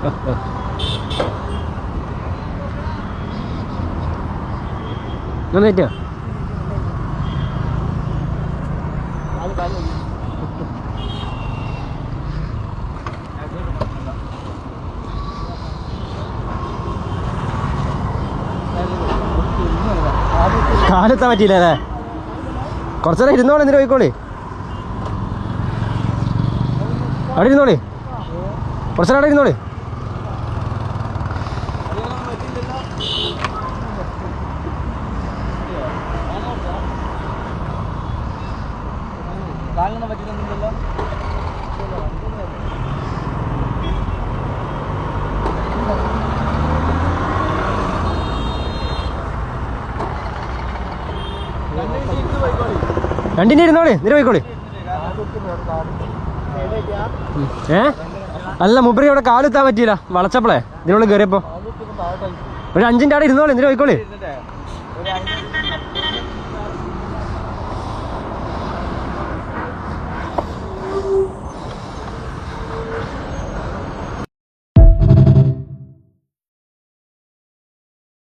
പറ്റിയോ കാലെത്താൻ പറ്റിയില്ല അല്ലേ? കുറച്ചേരം ഇരുന്നോളെ എന്തിനു പോയിക്കോളി? അവിടെ ഇരുന്നോളി. കുറച്ചേരം അവിടെ ഇരുന്നോളി. കാലിനൊന്നും പറ്റിയിട്ടൊന്നുമില്ലല്ലോ. രണ്ടിന്റെ ഇരുന്നോളി നിര പോയിക്കോളി. ഏ? അല്ല മുബറി അവിടെ കാലെത്താൻ പറ്റിയില്ല. വളച്ചപ്പോളേ ഇതിനുള്ളിൽ കയറിയപ്പോ ഒരു അഞ്ചിന്റെ അവിടെ ഇരുന്നോളി നിര പോയിക്കോളി.